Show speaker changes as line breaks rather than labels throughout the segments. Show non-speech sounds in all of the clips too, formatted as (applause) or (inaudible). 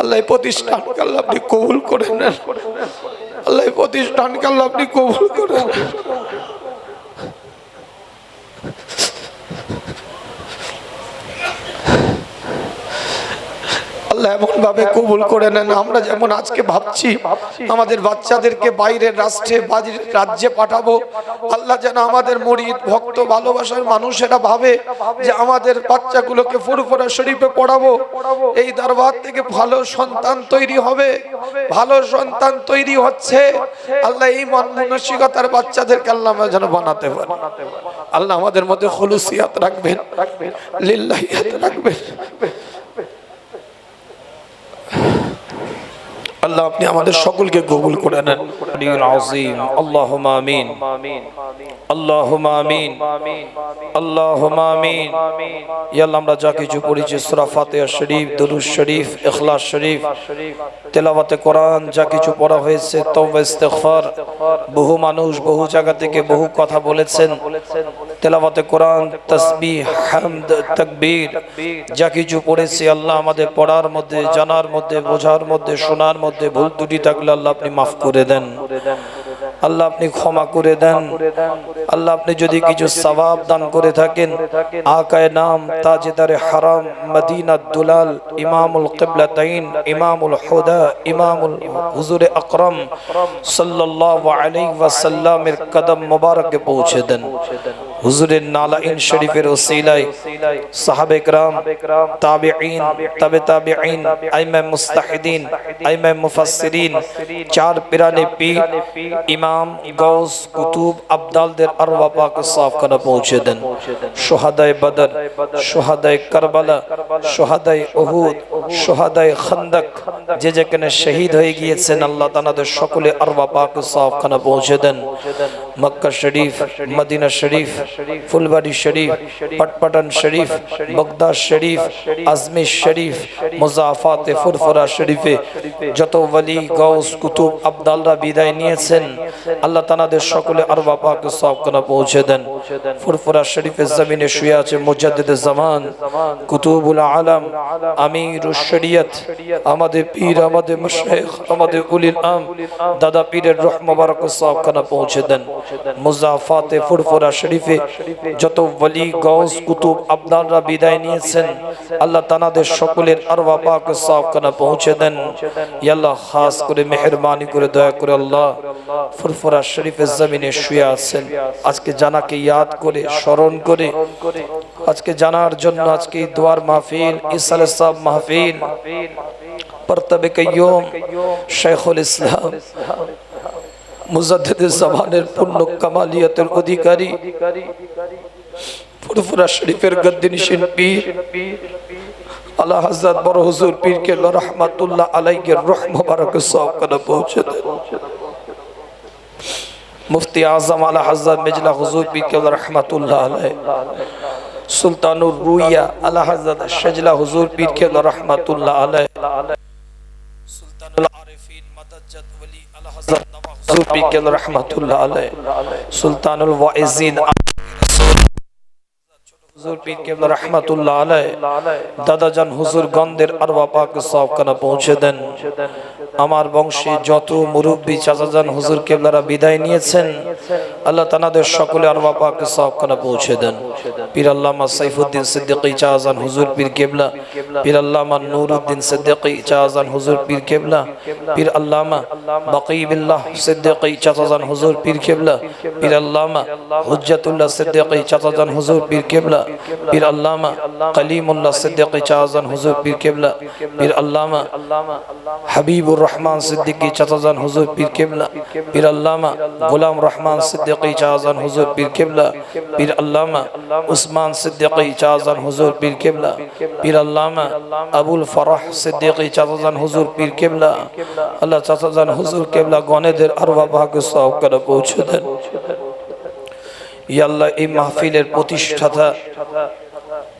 আল্লাহ প্রতিষ্ঠান আল্লাহ আপনি কবুল করে নেন। আল্লাহ প্রতিষ্ঠান আল্লাহ আপনি কবুল করে নেন। আল্লাহ এমন ভাবে কবুল করে নেন। আমরা যেমন আজকে ভাবছি, আমাদের বাচ্চাদেরকে বাইরের রাষ্ট্রে রাজ্যে পাঠাবো। আল্লাহ যেন আমাদের মরিদ, ভক্ত, ভালোবাসার মানুষেরা ভাবে যে আমাদের বাচ্চাগুলোকে ফুরফুরা শরীফে পড়াবো। এই দরবার থেকে ভালো সন্তান তৈরি হবে। ভালো সন্তান তৈরি হচ্ছে। আল্লাহ এই মন মানসিকতার বাচ্চাদেরকে আল্লাহ আমরা যেন বানাতে পারে। আল্লাহ আমাদের মধ্যে হলুসিয়াত রাখবেন, লিল্লাহিয়াত রাখবেন। আল্লাহ আপনি আমাদের সকলকে কবুল করে নেন।
আমরা যা কিছু পড়েছি শরীফ শরীফ শরীফ কোরআন যা কিছু পড়া হয়েছে তওবা বহু মানুষ বহু জায়গা থেকে বহু কথা বলেছেন। তেলাওয়াতে কোরআন তসবি হামদ যা কিছু পড়েছি আল্লাহ আমাদের পড়ার মধ্যে জানার মধ্যে বোঝার মধ্যে শোনার মধ্যে ভুল ত্রুটি থাকলে আল্লাহ আপনি মাফ করে দেন। আল্লাহ আপনি ক্ষমা করে দেন। আল্লাহ আপনি যদি কিছু সওয়াব দান করে থাকেন আকায় নাম তাজেদারে হারাম মদিনা দুলাল ইমামুল কিবলাতাইন ইমামুল হুদা ইমামুল হুজুরে আকরাম সাল্লাল্লাহু আলাইহি ওয়াসাল্লামের কদম মোবারকে পৌঁছে দেন। হুজুরের নালাইন শরীফের ওসিলায় সাহাবে کرام তাবিঈন তবে তাবিঈন আইমা মুস্তাহিদিন আইমা মুফাসসিরিন চার পিরানে পীর ইমাম গৌস কুতুব আবদালদের আরওয়া পাক সাফ করে পৌঁছে দেন শহাদায়ে বদর শহাদায়ে কারবালা শহাদায়ে উহুদ শহাদায়ে খন্দক যে যেখানে শহীদ হয়ে গিয়েছেন আল্লাহ তাআলাদের সকলে আরওয়া পাক সাফ খানা পৌঁছে দেন মক্কা শরীফ মদিনা শরীফ ফুলবাড়ি শরীফ পটপটন শরীফ বগদাদ শরীফ আজমির শরীফ মুজাফাতে ফুরফুরা শরীফে যত ওয়ালি গৌস কুতুব আবদালরা বিদায় নিয়েছেন আল্লাহ তানাদের সকলে আরবা পাক সব কোনা পৌঁছে দেন। ফুরফুরা শরীফের জমিনে শুয়ে আছে মুজাদ্দিদ জামান কুতুবুল আলম আমির শরিয়ত আমাদের পীর আমাদের মুশাইখ আমাদের উলিল আম দাদা পীরের রহ মোবারক সব খানা পৌঁছে দেন। মুজাফাতে ফুরফুরা শরীফে যত ওয়ালি গৌস কুতুব আবদালরা বিদায় নিয়েছেন, আল্লাহ তানাদের সকলের আরওয়া পাক সব খানা পৌঁছে দেন। আল্লাহ খাস করে মেহেরবানি করে দয়া করে আল্লাহ ফুরফুরা শরীফের জমিনে শুয়ে আছেন। আজকে জানাকে ইয়াদ করে, স্মরণ করে, আজকে জানার জন্য আজকে দোয়ার মাহফিল ইসালে সাহ মাহফিল পরতবে কয়ুম শেখুল ইসলাম। মুজাদ্দিদ জামানের পূর্ণ কামালিয়াতের অধিকারী, ফুরফুরা শরীফের গদ্দিনিশিন পীর আল্লাহ হযরত বড় হুজুর পীর কে রহমাতুল্লাহ আলাইহির রহ মুবারক পৌঁছে দেন মুফতি আজম আলা হযরত মিজলা হুজুর পীর কে রহমাতুল্লাহ আলাইহি। সুলতানুর রুইয়া আলা হযরত শাজলা হুজুর পীর কে রহমাতুল্লাহ আলাইহি। সুলতানুল আরিফিন মাদাজ্জাত ওলি আলা হযরত নওয়াজ হুজুর পীর কে রহমাতুল্লাহ আলাইহি সুলতানুল ওয়াইজিন হুজুর পীর কেবলা রহমাতুল্লাহ আলাই দাদা জান হুজুর গন্ধের আরওয়া পাক সব কানা পৌঁছে দেন। আমার বংশে যত মুরব্বী চাচাজান হুজুর কেবলারা বিদায় নিয়েছেন, আল্লাহ তানাদের সকলে আরওয়া পাক সব কানা পৌঁছে দেন। পীর আল্লামা সাইফুদ্দিন সিদ্দিকী চাচাজান হুজুর পীর কেবলা, পীর আল্লামা নুরউদ্দিন সিদ্দিকী চাচাজান হুজুর পীর কেবলা, পীর আল্লামা বাকিবিল্লাহ সিদ্দিকী চাচাজান হুজুর পীর কেবলা, পীর আল্লামা হুজ্জাতুল্লাহ সিদ্দিকী চাচাজান হুজুর পীর কেবলা পীর আল্লামা কলিমুল্লাহ সিদ্দিকী চাচাজান হুজুর পীর কেবলা পীর আল্লামা হাবিবুর রহমান সিদ্দিকী চাচাজান হুজুর পীর কেবলা পীর আল্লামা গোলাম রহমান সিদ্দিকী চাচাজান হুজুর পীর কেবলা পীর আল্লামা উসমান সিদ্দিকী চাচাজান হুজুর পীর কেবলা পীর আল্লামা আবুল ফরাহ সিদ্দিকী চাচাজান হুজুর পীর কেবলা আল্লাহ চাচাজান হুজুর কেবলা গনেদের আরওয়া ভাগ্য সব করে পৌঁছে দেন ইয়াল্লাহ এই মাহফিলের প্রতিষ্ঠাতা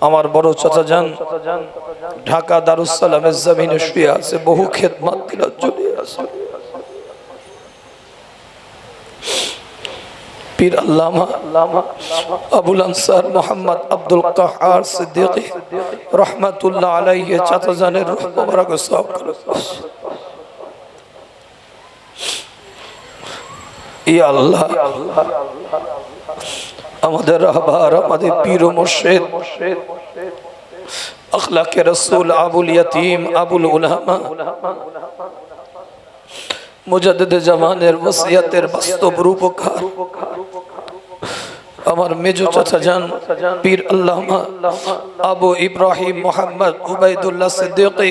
আমার বড় চাচা যান, ঢাকা দারুসালামের জমিনে শুয়ে আছে, বহু খেদমাত আছে। মোহাম্মদ আব্দুল করুন আল্লাহ আমাদের রাহবার আমাদের পীর মুর্শিদ। আখলাকে রসুল আবুল ইয়তিম, আবুল উলামা। মুজাদ্দিদ জামানের ওসিয়াতের বাস্তব রূপকার। আমার মেজো চাচা যান, পীর আল্লামা আবু ইব্রাহিম মোহাম্মদ উবাইদুল্লাহ সিদ্দিকী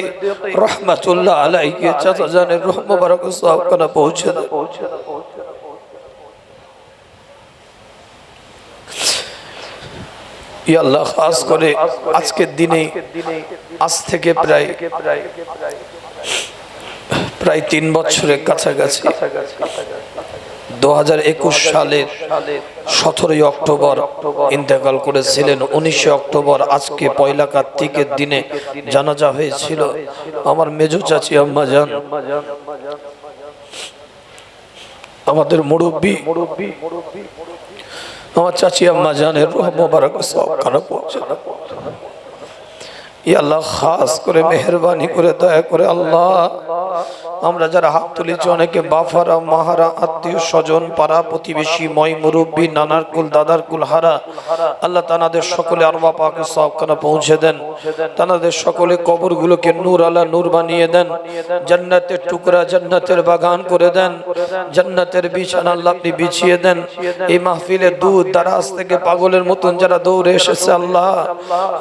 রহমাতুল্লাহ আলাইহি চাচা জানের রূহ মোবারক সওয়াব করে পৌঁছে দেন ইয়া আল্লাহ খাস করে আজকের দিনে, আজ থেকে প্রায় প্রায় তিন বছরের কাছাকাছি, দু একুশ সালের সতেরোই অক্টোবর ইন্তেকাল করেছিলেন। উনিশে অক্টোবর আজকে পয়লা কার্তিকের দিনে জানাজা হয়েছিল। আমার মেজো চাচি আম্মা যান, আমাদের মুরব্বী আমার চাচি, আম্মা জানের রোহ মোবারক সব খারাপ ই আল্লাহ, খাস করে মেহরবানি করে, দয়া করে আল্লাহ আমরা যারা হাত তুলেছি, অনেকে বাফারা, মাহারা, আত্মীয় স্বজন, পাড়া প্রতিবেশী, ময় মুরব্বী নানার কুল দাদার কুল হারা, আল্লাহ তানাদের সকলে আরবা পাকে সবখানা পৌঁছে দেন। তানাদের সকলে কবরগুলোকে নূর আল্লাহ নূর বানিয়ে দেন। জান্নাতের টুকরা জান্নাতের বাগান করে দেন। জান্নাতের বিছানা আল্লাহ আপনি বিছিয়ে দেন। এই মাহফিলে দুধ, দারাজ থেকে পাগলের মতন যারা দৌড়ে এসেছে, আল্লাহ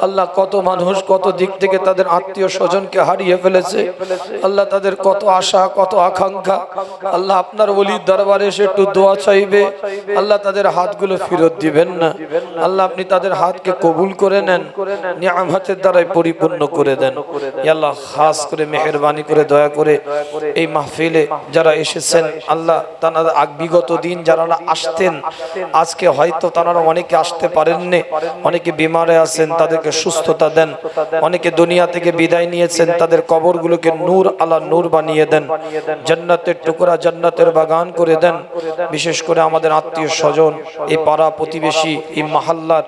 আল্লাহ কত মানুষ কত দিক থেকে তাদের আত্মীয় স্বজনকে হারিয়ে ফেলেছে। আল্লাহ তাদের কত আশা কত আকাঙ্ক্ষা। আল্লাহ আপনার ওলির দরবারে এসে একটু দোয়া চাইবে। আল্লাহ তাদের হাতগুলো ফেরত দিবেন না। আল্লাহ আপনি তাদের হাতকে কবুল করে নেন, নিয়ামতের দ্বারাই পরিপূর্ণ করে দেন। আল্লাহ, খাস করে, মেহরবানি করে, দয়া করে এই মাহফিলে যারা এসেছেন, আল্লাহ তারা আগ বিগত দিন যারা আসতেন, আজকে হয়তো তারা অনেকে আসতে পারেননি, অনেকে বিমারে আছেন, তাদেরকে সুস্থতা দেন, অনেকে দুনিয়া থেকে বিদায় নিয়েছেন, তাদের কবরগুলোকে নূর আলা নূর বানিয়ে দেন। জান্নাতের টুকরা জান্নাতের বাগান করে দেন। বিশেষ করে আমাদের আত্মীয় স্বজন, এই পাড়া প্রতিবেশী, এই মাহাল্লার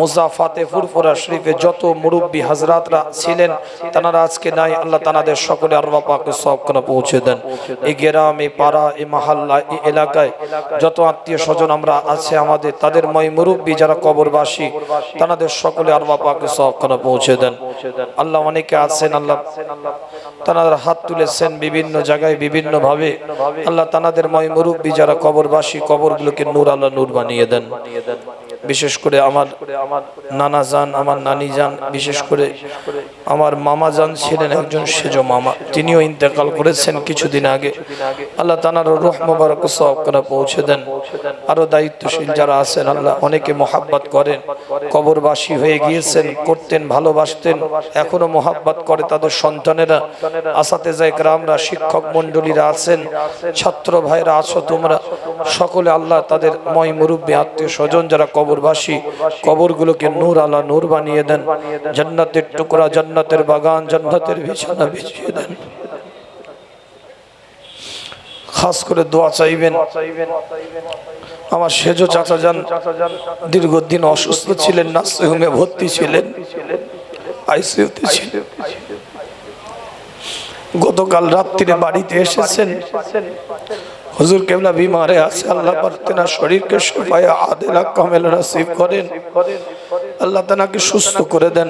মুজাফাতে ফুরফুরা শরীফে যত মুরব্বী হাজরাতরা ছিলেন, তারা আজকে নাই, আল্লাহ তানাদের সকলে আল্লাহ পাকে সব করে পৌঁছে দেন। এই গ্রাম, এই পাড়া, এই মাহাল্লা, এই এলাকায় যত আত্মীয় স্বজন আমরা আছে আমাদের, তাদের ময় মুরব্বী যারা কবরবাসী তাদের সকলে আল্লাহ পাকে সব করে পৌঁছে দেন। আল্লাহ অনেকে আছেন, আল্লাহ তানাদের হাত তুলেছেন, বিভিন্ন জায়গায় বিভিন্ন ভাবে আল্লাহ তানাদের ময় মুরব্বী যারা কবরবাসী কবরগুলোকে নূর আল্লাহ নূর বানিয়ে দেন। বিশেষ করে আমার নানা যান আমার নানি যান বিশেষ করে আমার মামা যান ছিলেন একজন সেজ মামা। তিনিও ইন্তেকাল করেছেন কিছুদিন আগে। আল্লাহ তানার রোহ মোবারক সব করে পৌঁছে দেন। আরও দায়িত্বশীল যারা আছেন, আল্লাহ অনেকে মোহাব্বত করেন। কবরবাসী হয়ে গিয়েছেন, করতেন, ভালোবাসতেন, এখনও মোহাব্বত করে তাদের সন্তানেরা। আসাতে যায় গ্রামরা, শিক্ষক মন্ডলীরা আছেন, ছাত্র ভাইরা আছো তোমরা। সকলে আল্লাহ তাদের ময় মুরব্বী, আত্মীয় স্বজন যারা কবরবাসী, কবরগুলোকে নূর আলা নূর বানিয়ে দেন। জান্নাতের টুকরা জান্নাতের বাগান, জান্নাতের বিছানা বিছিয়ে দেন। খাস করে দোয়া চাইবেন। আমার সেজ চাচা যান, দীর্ঘদিন অসুস্থ ছিলেন, নার্সিংহোমে ভর্তি ছিলেন, আইসিইউতে ছিলেন। গতকাল রাত্রিরে বাড়িতে এসেছেন। হুজুর কেবলা বিমারে আছে, আল্লাহ পারতেনা শরীরকে সবাই আদেলা কামেল নসিব করেন। আল্লাহ তানাকে সুস্থ করে দেন।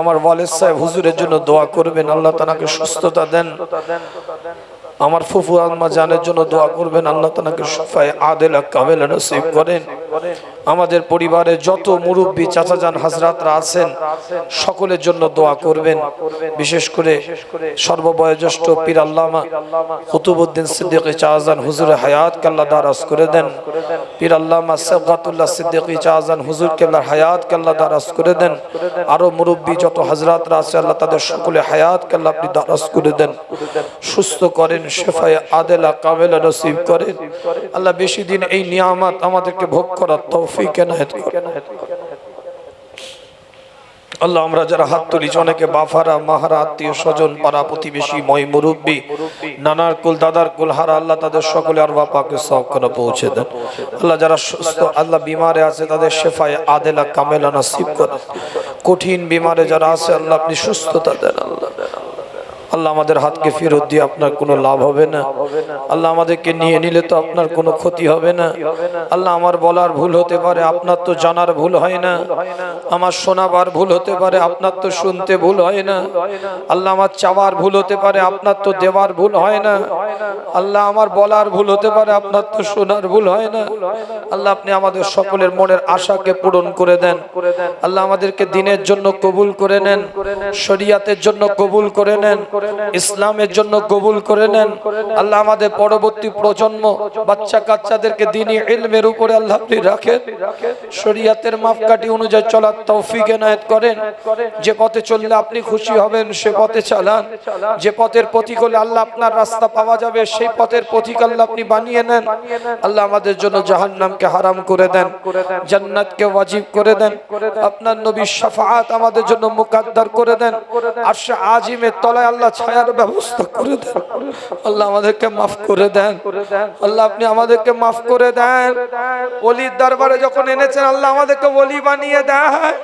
আমার ওয়ালেদ সাহেব হুজুরের জন্য দোয়া করবেন, আল্লাহ তানাকে সুস্থতা দেন। আমার ফুফু আলমা জানের জন্য দোয়া করবেন, আল্লাহ তানাকে সুফায় আদেলা কামেল নসিব করেন। আমাদের পরিবারে যত মুরব্বী চাচা যান হাজরাতরা আছেন, সকলের জন্য দোয়া করবেন। বিশেষ করে সর্ববয়োজ্যেষ্ঠ পীর আল্লামা কুতুবুদ্দিন সিদ্দিক চাহজান হুজুর হায়াত কাল্লা দারাজ করে দেন। পীর আল্লামা সেফগাতুল্লাহ সিদ্দিক চাহজান হুজুর কেল্লার হায়াত কাল্লা দারাজ করে দেন। আরও মুরব্বী যত হাজরাতরা আছে, আল্লাহ তাদের সকলে হায়াত কাল্লা আপনি দারাজ করে দেন। সুস্থ করেন, শেফায় আদেলা কামেলা নসিব করেন। আল্লাহ বেশি দিন এই নিয়ামত আমাদেরকে ভোগ করার তৌফিক এনায়েত করেন। আল্লাহ, আমরা যারা হাত তুলিছি, অনেকে বাফারা, মাহারা, আত্মীয় স্বজন, পাড়া প্রতিবেশী, ময় মুরব্বী, নানার কুল, দাদার কুল, হারা, আল্লাহ তাদের সকলে আর বাপাকে সব করে পৌঁছে দেন। আল্লাহ, যারা সুস্থ, আল্লাহ বিমারে আছে, তাদের শেফায় আদেলা, কামেলা, নাসিব করে কঠিন বিমারে যারা আছে, আল্লাহ আপনি সুস্থতা দেন, আল্লাহ আল্লাহ আমাদের হাতকে ফেরত দিয়ে আপনার কোনো লাভ হবে না। আল্লাহ আমাদেরকে নিয়ে নিলে তো আপনার কোনো ক্ষতি হবে না। আল্লাহ আমার বলার ভুল হতে পারে, আপনার তো জানার ভুল হয় না। আমার শোনাবার ভুল হতে পারে, আপনার তো শুনতে ভুল হয় না। আল্লাহ আমার চাওয়ার ভুল হতে পারে, আপনার তো দেওয়ার ভুল হয় না। আল্লাহ আমার বলার ভুল হতে পারে, আপনার তো শোনার ভুল হয় না। আল্লাহ আপনি আমাদের সকলের মনের আশাকে পূরণ করে দেন। আল্লাহ আমাদেরকে দিনের জন্য কবুল করে নেন, শরিয়াতের জন্য কবুল করে নেন। ইসলামের জন্য কবুল করে নেন। আল্লাহ আমাদের পরবর্তী প্রজন্ম বাচ্চা কাচ্চাদেরকে দিনই ইলমের উপরে আল্লাহ আপনি রাখেন। শরিয়াতের মাপকাঠি অনুযায়ী চলার তৌফিক এনায়েত করেন। যে পথে চললে আপনি খুশি হবেন সে পথে চালান। যে পথের প্রতীক হলে আল্লাহ আপনার রাস্তা পাওয়া যাবে সেই পথের প্রতীক আল্লাহ আপনি বানিয়ে নেন। আল্লাহ আমাদের জন্য জাহান্নামকে হারাম করে দেন জান্নাতকে ওয়াজিব করে দেন। আপনার নবীর শাফাআত আমাদের জন্য মুকাদ্দার করে দেন। আর সে আজিমের তলায় আল্লাহ ছায়ার ব্যবস্থা করে দেন। আল্লাহ আমাদেরকে মাফ করে দেন। আল্লাহ আপনি আমাদেরকে মাফ করে দেন। অলির দরবারে যখন এনেছেন, আল্লাহ আমাদেরকে অলি বানিয়ে দেন।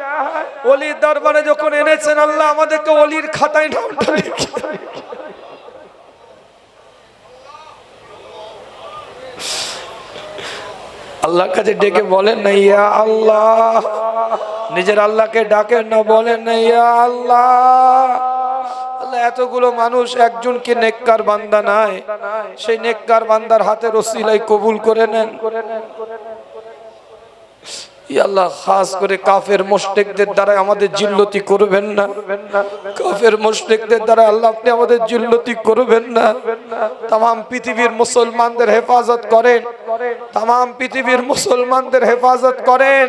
অলির দরবারে যখন এনেছেন, আল্লাহ আমাদেরকে অলির খাতায় নামটা লিখে আল্লাহর কাছে ডেকে বলেন না, ইয়া আল্লাহ। নিজের আল্লাহকে ডাকেন না, বলেন না, ইয়া আল্লাহ। এতগুলো মানুষ একজনকে নেককার বান্দা নাই। সেই নেককার বান্দার হাতে রসিলাই কবুল করে নেন। ই আল্লাহ, খাস করে কাফের মোশটেকদের দ্বারা আমাদের জিল্লতি করবেন না। কাফের মোশটেকদের দ্বারা আল্লাহ আপনি আমাদের জিল্লতি করবেন না। তাম পৃথিবীর মুসলমানদের হেফাজত করেন। তাম পৃথিবীর মুসলমানদের হেফাজত করেন।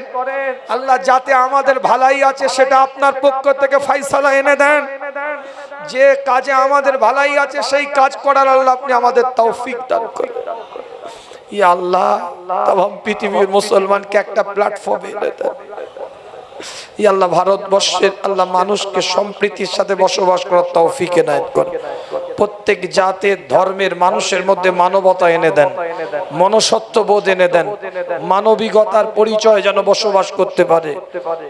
আল্লাহ যাতে আমাদের ভালাই আছে, সেটা আপনার পক্ষ থেকে ফাইসালা এনে দেন। যে কাজে আমাদের ভালাই আছে, সেই কাজ করার আল্লাহ আপনি আমাদের তৌফিক দান করেন। ই আল্লাহ তাম পৃথিবীর মুসলমানকে একটা প্ল্যাটফর্ম এনে দেন। আল্লাহ ভারতবর্ষের আল্লাহ মানুষকে সম্প্রীতির সাথে বসবাস করার তৌফিক এনায়েত করে প্রত্যেক জাতের ধর্মের মানুষের মধ্যে মানবতা এনে দেন মনসত্ব বোধ এনে দেন, মানবিকতার পরিচয় যেন বসবাস করতে পারে।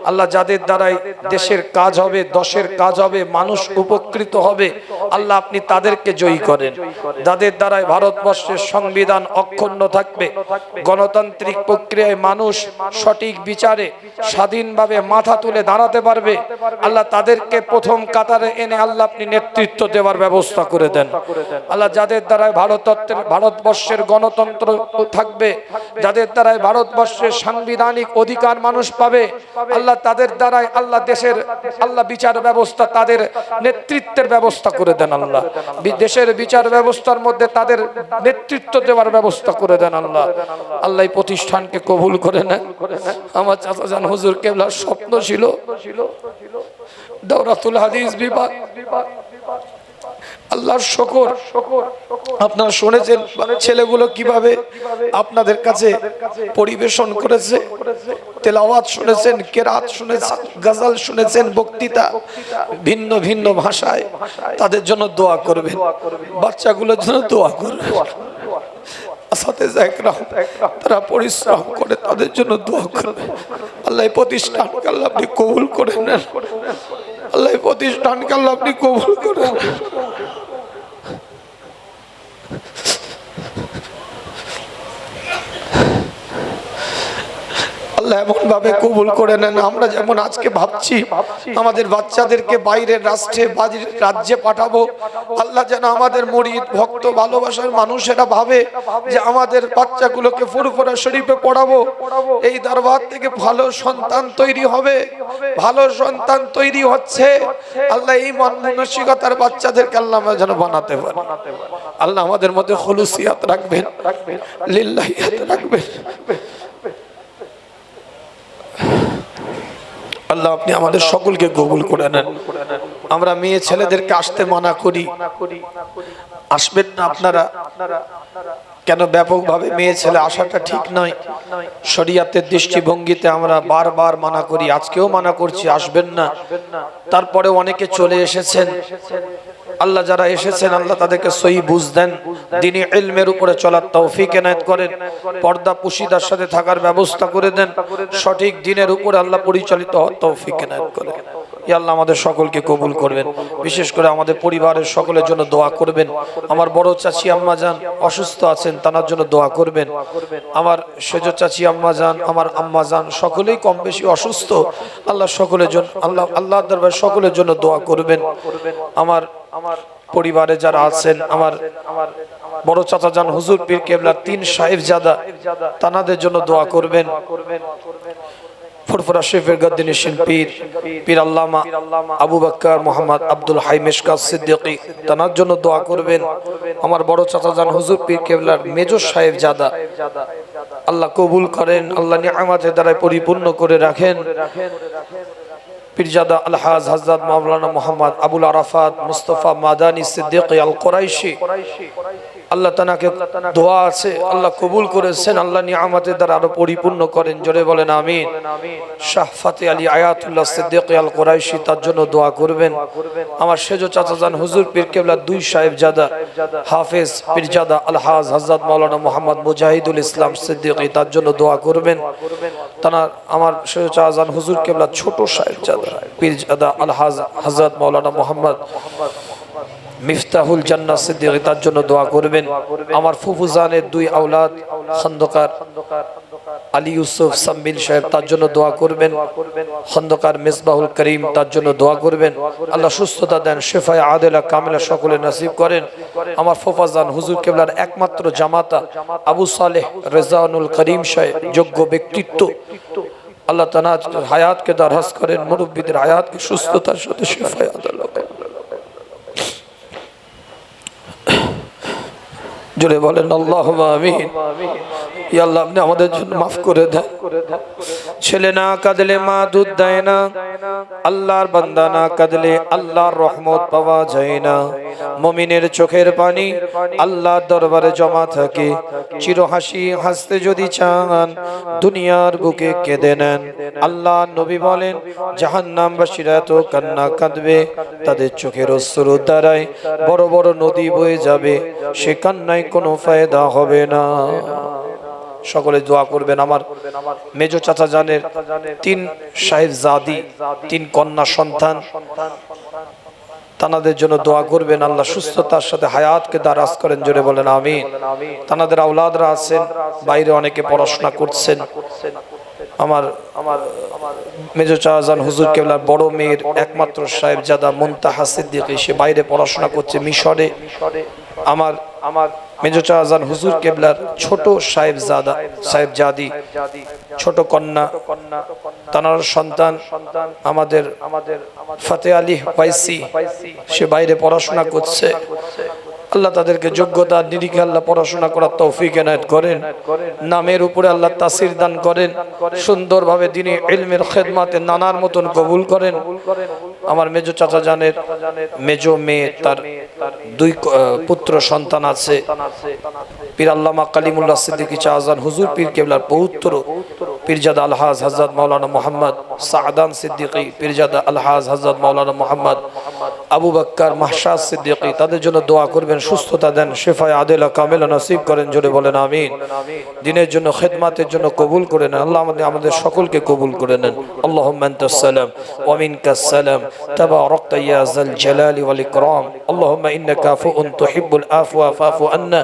আল্লাহ যাদের দ্বারাই দেশের কাজ হবে, দশের কাজ হবে, মানুষ উপকৃত হবে, আল্লাহ আপনি তাদেরকে জয়ী করেন। যাদের দ্বারাই ভারতবর্ষের সংবিধান অক্ষুণ্ণ থাকবে, গণতান্ত্রিক প্রক্রিয়ায় মানুষ সঠিক বিচারে স্বাধীনভাবে মাথা তুলে দাঁড়াতে পারবে। আল্লাহ তাদেরকে প্রথম কাতারে এনে আল্লাহ আপনি নেতৃত্ব দেওয়ার ব্যবস্থা করে দেন। আল্লাহ যাদের দ্বারাই ভারতত্বের ভারতবর্ষের গণতন্ত্র থাকবে, যাদের দ্বারাই ভারতবর্ষের সাংবিধানিক অধিকার মানুষ পাবে, আল্লাহ তাদের দ্বারাই আল্লাহ দেশের আল্লাহ বিচার ব্যবস্থা তাদের নেতৃত্বের ব্যবস্থা করে দেন আল্লাহ। দেশের বিচার ব্যবস্থার মধ্যে তাদের নেতৃত্ব দেওয়ার ব্যবস্থা করে দেন আল্লাহ। আল্লাহ প্রতিষ্ঠানকে কবুল করে নেন। আমার চাচা জান হুজুর কেবলার স্বপ্ন ছিল। দৌরাতুল হাদিস বিভাগ। আল্লাহর শকর। আপনারা শুনেছেন ছেলেগুলো কীভাবে আপনাদের কাছে পরিবেশন করেছে। তেলাওয়াত শুনেছেন, কেরাত শুনেছেন, গজল শুনেছেন, বক্তৃতা ভিন্ন ভিন্ন ভাষায়। তাদের জন্য দোয়া করবেন। বাচ্চাগুলোর জন্য দোয়া করবেন। সাথে তারা পরিশ্রম করে, তাদের জন্য দোয়া করবে। আল্লাহ প্রতিষ্ঠানকে আল্লাহ আপনি কবুল করে নেন। আল্লাহ প্রতিষ্ঠানকে আল্লাহ আপনি কবুল করে আল্লাহ এমন ভাবে কবুল করে নেন। আমরা যেমন আজকে ভাবছি, আমাদের বাচ্চাদেরকে বাইরের রাষ্ট্রে রাজ্যে পাঠাবো। আল্লাহ যেন আমাদের মরিদ, ভক্ত, ভালোবাসার মানুষেরা ভাবে যে আমাদের বাচ্চাগুলোকে ফুরফুরা শরীফে পড়াবো। এই দরবার থেকে ভালো সন্তান তৈরি হবে। ভালো সন্তান তৈরি হচ্ছে। আল্লাহ এই মন মানসিকতার বাচ্চাদেরকে আল্লাহ আমরা যেন বানাতে পারে। আল্লাহ আমাদের মধ্যে হলুসিয়াত রাখবেন, লিল্লাহিয়াত রাখবেন। আল্লাহ আপনি আমাদের সকলকে কবুল করে নেন। আমরা মেয়ে ছেলেদেরকে আসতে মানা করি। আসবেন না আপনারা। কেন ব্যাপকভাবে মেয়ে ছেলে আসাটা ঠিক নয়? শরিয়াতের দৃষ্টিভঙ্গিতে আমরা বারবার মানা করি, আজকেও মানা করছি, আসবেন না। তারপরে অনেকে চলে এসেছেন। আল্লাহ যারা এসেছেন, আল্লাহ তাদেরকে সহি বুঝ দেন। দিনী ইলমের উপরে চলার তৌফিক এনায়েত করেন। পর্দা পুশিদার সাথে থাকার ব্যবস্থা করে দেন। সঠিক দিনের উপরে আল্লাহ পরিচালিত হওয়ার তৌফিক এনায়েত করেন। আল্লাহ, আমাদের সকলকে কবুল করবেন। বিশেষ করে আমাদের পরিবারের সকলের জন্য দোয়া করবেন। আমার বড় চাচি আম্মা যান অসুস্থ আছেন তার জন্য দোয়া করবেন। আমার সেজ চাচি আম্মা যান, আমার আম্মা যান, সকলেই কম বেশি অসুস্থ। আল্লাহ সকলের জন্য, আল্লাহ আল্লাহ দরবার সকলের জন্য দোয়া করবেন। আমার আমার পরিবারে যারা আছেন, আমার আমার বড় চাচা যান হুজুর পীর কেবলার তিন সাহেব জাদা তানাদের জন্য দোয়া করবেন। ফুরফুরা শরীফের গদ্দিনী শিল্পীর পীর আল্লামা আবু বাক্কার মোহাম্মদ আব্দুল হাই মেশকাত সিদ্দিকী, তানার জন্য দোয়া করবেন। আমার বড় চাচা যান হুজুর পীর কেবলার মেজর সাহেব জাদা। আল্লাহ কবুল করেন, আল্লাহ নিয়ামাতের দ্বারাই পরিপূর্ণ করে রাখেন। পীরজাদা আলহাজ হজরত মাওলানা মোহাম্মদ আবুল আরাফাত মুস্তফা মাদানী সিদ্দিক আল কোরাইশি আল্লাহ তানাকে দোয়া আছে আল্লাহ কবুল করেছেন আল্লাহ নিয়ে আমাদের দ্বারা আরও পরিপূর্ণ করেন জোরে বলেন আমিন। শাহ ফাতে আলী আয়াতুল্লাহ সিদ্দিক আল কোরাইশি তার জন্য দোয়া করবেন। আমার সেজ চাচাজান হুজুর পীর কেবলা দুই সাহেব জাদা হাফেজ পীরজাদা আলহাজ হজরত মাওলানা মোহাম্মদ মুজাহিদুল ইসলাম সিদ্দিক তার জন্য দোয়া করবেন। তারা আমার সেজ চাচাজান হুজুর কেবলা ছোট সাহেব জাদা পীরজাদা আলহাজ হজরত মাওলানা মোহাম্মদ মিফতাহুল জান্না সিদ্দিক তার জন্য দোয়া করবেন। আমার ফুফুজানের দুই আওলাদ, খন্দকার আলী ইউসুফ সাম্বিল সাহেব তার জন্য দোয়া করবেন। খন্দকার মেসবাহুল করিম তার জন্য দোয়া করবেন। আল্লাহ সুস্থতা দেন, শেফায় আদেলা কামেলা সকলে নসিব করেন। আমার ফোফাজান হুজুর কেবলার একমাত্র জামাতা আবু সালেহ রেজানুল করিম সাহেব, যোগ্য ব্যক্তিত্ব। আল্লাহ তানাজ হায়াতকে দারহাস করেন, মুরব্বীদের হায়াতকে সুস্থতার সাথে শেফায় আদাল্লাহ Yeah. (coughs) জোরে বলেন আল্লাহ আমিন। আল্লাহ, আপনি আমাদের জন্য মাফ করে দেন। ছেলে না কাঁদলে মা দুধ দেয় না, আল্লাহর বান্দা না কাঁদলে আল্লাহর রহমত পাওয়া যায় না। মমিনের চোখের পানি আল্লাহর দরবারে জমা থাকে। চির হাসি হাসতে যদি চান, দুনিয়ার বুকে কেঁদে নেন। আল্লাহ নবী বলেন, জাহান্নামবাসীরা এত কান্না কাঁদবে, তাদের চোখের অশ্রু দ্বারাই বড় বড় নদী বয়ে যাবে। সে কান্নায় কোনো ফায়দা হবে না। সকলে দোয়া করবেন আমার মেজো চাচা জানের তিন সাহেব জাদি, তিন কন্যা সন্তান। তানাদের জন্য দোয়া করবেন, আল্লাহ সুস্থতার সাথে হায়াতকে দারাজ করেন, জোরে বলেন আমি তানাদের আওলাদরা আছেন, বাইরে অনেকে পড়াশোনা করছেন। আমার আমার মেজো চাহাজান হুজুর কেবলার বড় মেয়ের একমাত্র সাহেব জাদা মুনতাহা সিদ্দিকী, সে বাইরে পড়াশোনা করছে মিশরে। আমার আমার মেজো চাহাজান হুজুর কেবলার ছোট সাহেব জাদা সাহেব জাদি ছোট কন্যা, তানার সন্তান আমাদের আমাদের ফাতে আলী ওয়াইসি, সে বাইরে পড়াশোনা করছে। আল্লাহ তাদেরকে যোগ্যতা, নিরিখে আল্লাহ পড়াশোনা করার তৌফিক এনায়ত করেন। নামের উপরে আল্লাহ তাসির দান করেন। সুন্দরভাবে তিনি এলমের খেদমাতে নানার মতন কবুল করেন। আমার মেজো চাচা জানের মেজো মেয়ে, তার দুই পুত্র সন্তান আছে। পীর আল্লামা কালিমুল্লাহ সিদ্দিকী শাহজান হুজুর পীর কেবলার পৌত্র পীরজাদা আলহাজ হজরত মৌলানা মোহাম্মদ সাদান সিদ্দিকী, পীরজাদা আলহাজ হজরত মৌলানা মোহাম্মদ আবু বাক্কার মাহশাদ সিদ্দিকী, তাদের জন্য দোয়া করবেন, সুস্থতা দেন, শেফায় আদেলা কামেলা নসিব করেন, জোরে বলেন আমিন। দিনের জন্য, খেদমাতের জন্য কবুল করে নেন, আল্লাহ আমাদের আমাদের সকলকে কবুল করে নেন। আল্লাহ সালাম ওমিন কাসালাম তাবা রক্তাইয়াজাল জালালি ওয়াল আল্লাহ আল্লাহুম্মা ইন্নাকা উন তহিবুল আফু ফাফু আন্না।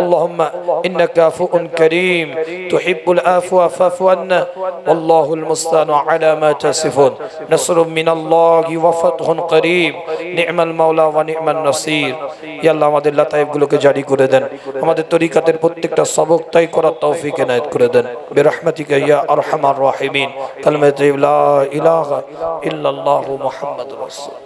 আল্লাহ اللهم إنك عفو كريم تحب العفو فاعف عنا والله المستعان على ما تصفون نصر من الله وفتح قريب نعم المولى ونعم النصير يا الله আমাদের লতাইফগুলোকে জারি করে দেন আমাদের তরিকাতের প্রত্যেকটা সবক তাই করার তৌফিক এনায়েত করে দেন বিরহমাতিকা ইয়া আরহামার রাহিমিন কালমাত লা ইলাহা ইল্লাল্লাহু মুহাম্মাদুর রাসূল